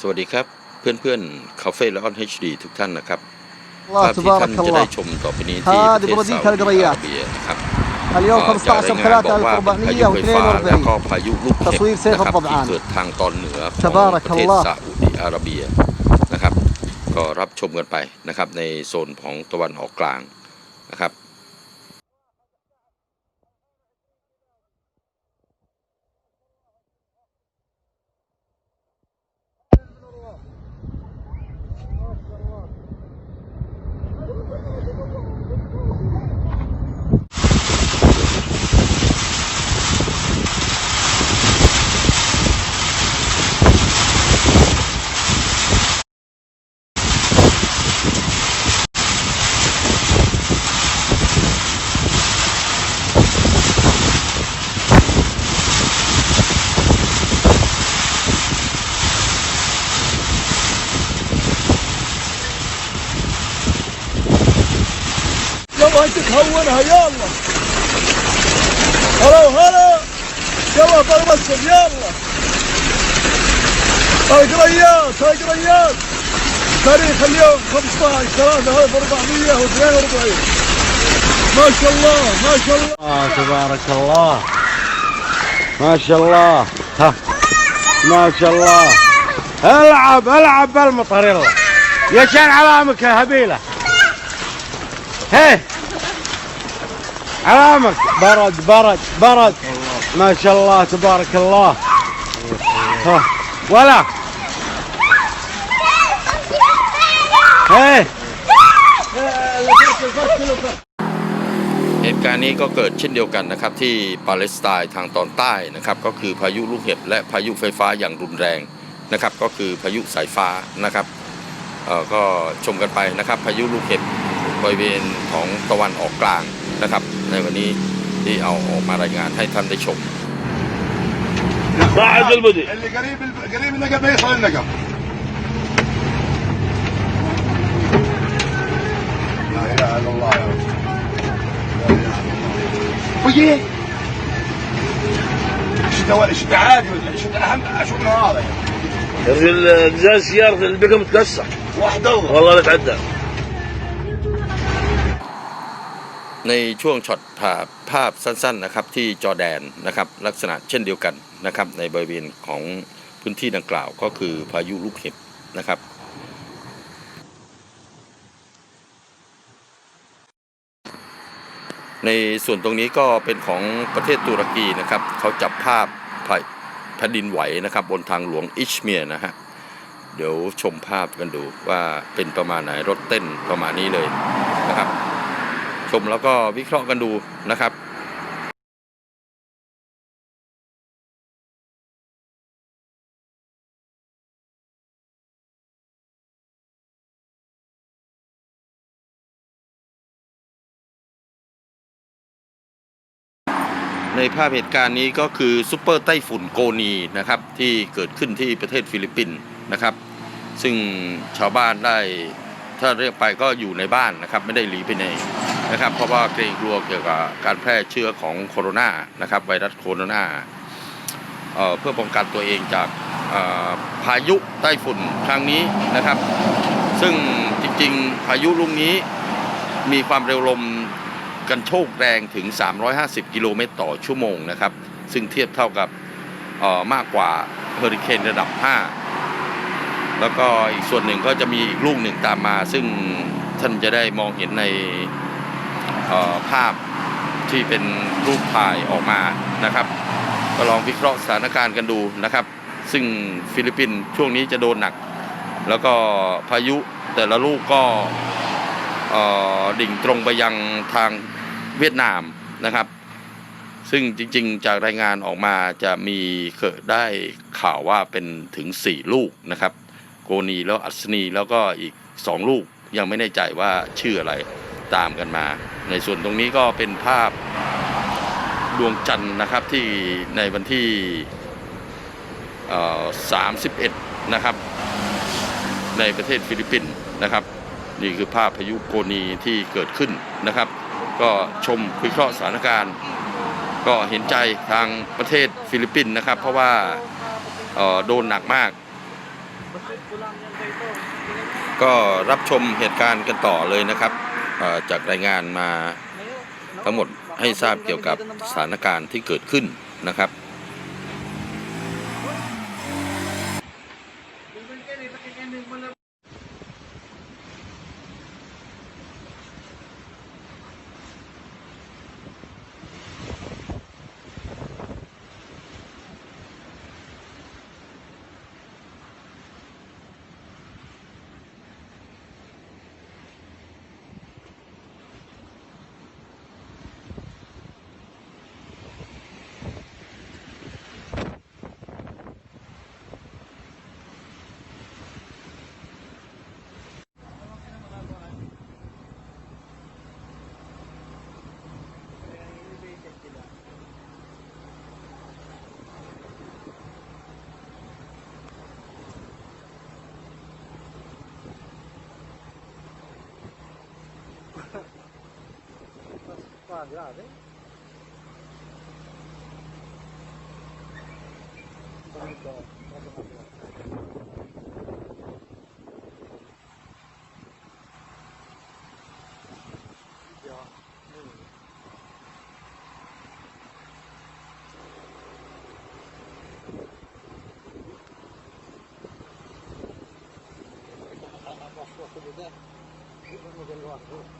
สวัสดีครับเพื่อนเพื่อนคาเฟ่และออนเอชดีทุกท่านนะครับภาพที่ท่านจะได้ชมต่อไปนี้ที่ประเทศซาอุดิอาระเบียนะครับจะรายงานบอกว่าพายุไฟฟ้าและก็พายุลูกเห็บนะครับที่เกิดทางตอนเหนือของประเทศซาอุดิอาระเบียนะครับ ก็รับชมกันไปนะครับในโซนของตะวันออกกลางนะครับ يلا. هلا وهلا. يلا طلب اسم يلا. طريق رياض طريق رياض تاريخ اليوم 15 3 1442 ما شاء الله ما شاء الله. آه تبارك الله. ما شاء الله. ها. ما شاء الله. العب العب بالمطر يلا. يا كان علامك يا هبيلة. هي. علامك برد برد برد ما شاء الله تبارك الله ها ولا هي เหตุการณ์นี้ก็เกิดเช่นเดียวกันนะครับที่ปาเลสไตน์ทางตอนใต้นะครับก็คือพายุลูกเห็บและพายุไฟฟ้าอย่างรุนแรงนะครับก็คือพายุสายฟ้านะครับเอ่อก็ชมกันไปนะครับพายุลูกเห็บ บริเวณของตะวันออกกลางนะครับ ในวันนี้ที่เอาออกมารายงานให้ท่านได้ชม بعد البدء اللي قريب قريب النقب ما يدخل النقب لا اله الا الله يا رب لا اله الا الله وجيه شتاء شتاء عادي ولا شتاء اهم اشوف من هذا يا رجل ازاز سيارة البقى متكسر واحده وضع. والله لا تعدى ในช่วงช็อตภาพภาพสั้นๆนะครับที่จอแดนนะครับลักษณะเช่นเดียวกันนะครับในบริเวณของพื้นที่ดังกล่าวก็คือพายุลูกเห็บนะครับในส่วนตรงนี้ก็เป็นของประเทศตุรกีนะครับเขาจับภาพแผ่นดินไหวนะครับบนทางหลวงอิชเมียนะฮะเดี๋ยวชมภาพกันดูว่าเป็นประมาณไหนรถเต้นประมาณนี้เลยนะครับ ชมแล้วก็วิเคราะห์กันดูนะครับในภาพเหตุการณ์นี้ก็คือซูเปอร์ไต้ฝุ่นโกนีนะครับที่เกิดขึ้นที่ประเทศฟิลิปปินส์นะครับ ซึ่งชาวบ้านได้ถ้าเรียกไปก็อยู่ในบ้านนะครับ ไม่ได้หลีไปไหน นะครับ เพราะว่าเกรงกลัวเกี่ยวกับการแพร่เชื้อของโคโรนานะครับไวรัสโคโรนาเเพื่อป้องกันตัวเองจากพายุไต้ฝุ่นครั้งนี้นะครับ ซึ่งจริงๆ พายุลูกนี้มีความเร็วลมกันโชกแรงถึง 350 กิโลเมตรต่อชั่วโมงนะครับ ซึ่งเทียบเท่ากับมากกว่าเฮอริเคนระดับ 5 แล้วก็อีกส่วนหนึ่งก็จะมีอีกลูกหนึ่งตามมา ซึ่งท่านจะได้มองเห็นใน ภาพที่เป็นรูปถ่ายออกมานะครับ ก็ลองวิเคราะห์สถานการณ์กันดูนะครับ ซึ่งฟิลิปปินส์ช่วงนี้จะโดนหนัก แล้วก็พายุแต่ละลูกก็ดิ่งตรงไปยังทางเวียดนามนะครับ ซึ่งจริงๆ จากรายงานออกมาจะมีเคยได้ข่าวว่าเป็นถึง 4 ลูกนะครับ โกนีแล้วอัศนีแล้วก็อีก 2 ลูกยังไม่แน่ใจว่าชื่ออะไร ตามกันมา ในส่วนตรงนี้ก็เป็นภาพดวงจันทร์นะครับที่ในวันที่ 31 นะครับ ในประเทศฟิลิปปินส์นะครับ นี่คือภาพพายุโกนีที่เกิดขึ้นนะครับ ก็ชมวิเคราะห์สถานการณ์ ก็เห็นใจทางประเทศฟิลิปปินส์นะครับ เพราะว่าโดนหนักมาก ก็รับชมเหตุการณ์กันต่อเลยนะครับ จากรายงานมาทั้งหมดให้ทราบเกี่ยวกับสถานการณ์ที่เกิดขึ้นนะครับ qua grave comunque proprio grave Posso vedere? Io non lo vedo a voi.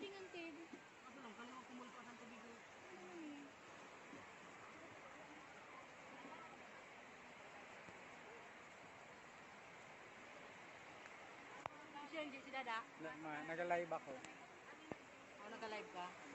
pwedeng ang table. Ano lang, kaliwa kumulpas ang tubig. Ano yun? Siya, si Dada? Ma, nag-live ako. Oh, nag-live ka?